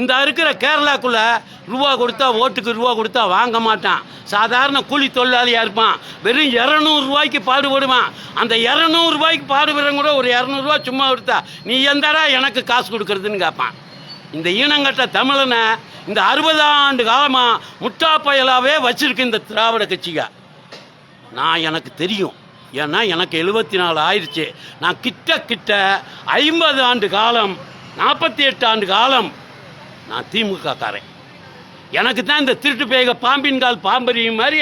இந்த இருக்கிற கேரளாக்குள்ள ரூபா கொடுத்தா ஓட்டுக்கு ரூபா கொடுத்தா வாங்க மாட்டான். சாதாரண கூலி தொழிலாளியாக இருப்பான். வெறும் இரநூறுவாய்க்கு பாடுபடுவான். அந்த இரநூறுவாய்க்கு பாடுபடுறவங்க கூட ஒரு இரநூறுவா சும்மா கொடுத்தா நீ எந்தடா எனக்கு காசு கொடுக்கறதுன்னு கேட்பான் இந்த ஈனங்கட்ட தமிழனை இந்த அறுபது ஆண்டு காலமாக முட்டா பயலாவே வச்சிருக்கு இந்த திராவிட கட்சிக. நான் எனக்கு தெரியும். ஏன்னா எனக்கு எழுபத்தி நாலு ஆயிடுச்சு நான் கிட்ட கிட்ட ஐம்பது ஆண்டு காலம் நாற்பத்தி எட்டு ஆண்டு காலம் நான் திமுக காரன். எனக்கு தான் இந்த திருட்டு பேக பாம்பின் கால் பாம்பரியும் மாதிரி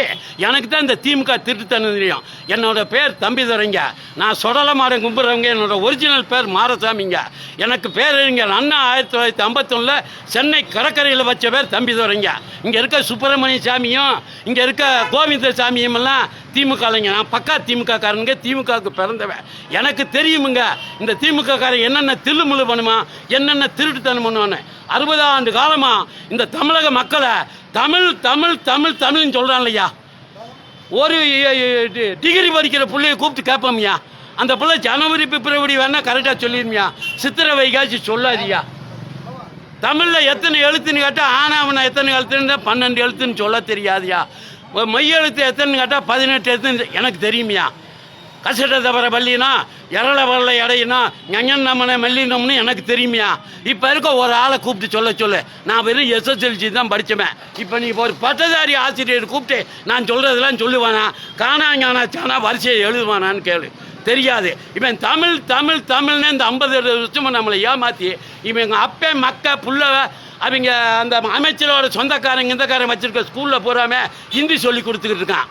எனக்கு தான் இந்த திமுக திருட்டுத்தனம் தெரியும். என்னோட பேர் தம்பிதுரைங்க. நான் சொடல மாடம் கும்பிட்றவங்க என்னோட ஒரிஜினல் பேர் மாரசாமிங்க. எனக்கு பேர் இங்கே அண்ணா ஆயிரத்தி தொள்ளாயிரத்தி ஐம்பத்தொன்னில் சென்னை கடற்கரையில் வச்ச பேர் தம்பி துறைங்க இங்கே இருக்க சுப்பிரமணிய சாமியும் இங்கே இருக்க கோவிந்த சாமியும் எல்லாம் திமுகலைங்க. நான் பக்கா திமுக காரனுங்க திமுகவுக்கு பிறந்தவன். எனக்கு தெரியுமுங்க இந்த திமுக காரன் என்னென்ன தில்லுமுழு பண்ணுமா என்னென்ன திருட்டுத்தனம் பண்ணுவான்னு. அறுபது ஆண்டு இந்த தமிழக மக்களை தமிழ் தமிழ் தமிழ் தமிழ்னு சொல்கிறான் இல்லையா? ஒரு டி- டிகிரி படிக்கிற பிள்ளைய கூப்பிட்டு கேட்போம்யா. அந்த பிள்ளை ஜனவரி பிப்ரவரி வேணால் கரெக்டாக சொல்லிருமியா. சித்திரை வைகாசி சொல்லாதியா தமிழில் எத்தனை எழுத்துன்னு கேட்டால் ஆனாவன எத்தனை எழுத்துன்னு பன்னெண்டு எழுத்துன்னு சொல்ல தெரியாதியா. ஒரு மெய் எழுத்து எத்தனைன்னு கேட்டால் பதினெட்டு எழுத்துன்னு எனக்கு தெரியுமியா. கசட தவற பள்ளினா இரள வரல இடையினா ஞஞன் நம்மனை மல்லினம்னு எனக்கு தெரியுமையா? இப்போ இருக்க ஒரு ஆளை கூப்பிட்டு சொல்ல சொல்லு. நான் வெறும் எஸ்எஸ்எல்சி தான் படித்தவன் இப்போ நீ ஒரு பட்டதாரி ஆசிரியர் கூப்பிட்டு நான் சொல்கிறதெல்லாம் சொல்லுவானா? காணா ஞானா சானா வரிசையை எழுதுவானான்னு கேளு. தெரியாது. இவன் தமிழ் தமிழ் தமிழ்னு இந்த ஐம்பது வருஷமும் நம்மளை ஏமாற்றி இவன் எங்கள் அப்பே மக்க புள்ள அவங்க அந்த அமைச்சரோட சொந்தக்காரங்க இந்தக்காரன் வச்சுருக்க ஸ்கூலில் பூராமே ஹிந்தி சொல்லி கொடுத்துக்கிட்டு இருக்கான்.